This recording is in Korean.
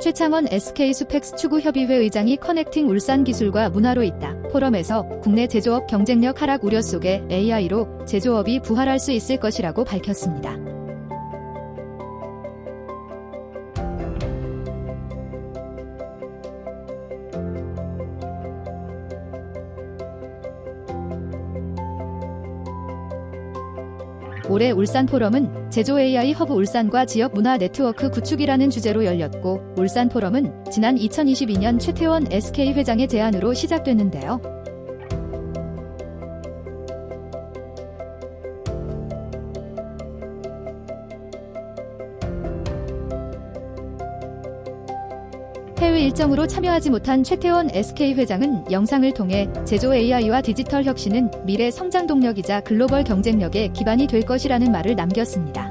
최창원 SK 수펙스 추구협의회 의장이 커넥팅 울산 기술과 문화로 있다. 포럼에서 국내 제조업 경쟁력 하락 우려 속에 AI로 제조업이 부활할 수 있을 것이라고 밝혔습니다. 올해 울산 포럼은 제조 AI 허브 울산과 지역 문화 네트워크 구축이라는 주제로 열렸고 울산 포럼은 지난 2022년 최태원 SK 회장의 제안으로 시작됐는데요. 해외 일정으로 참여하지 못한 최태원 SK 회장은 영상을 통해 제조 AI와 디지털 혁신은 미래 성장 동력이자 글로벌 경쟁력의 기반이 될 것이라는 말을 남겼습니다.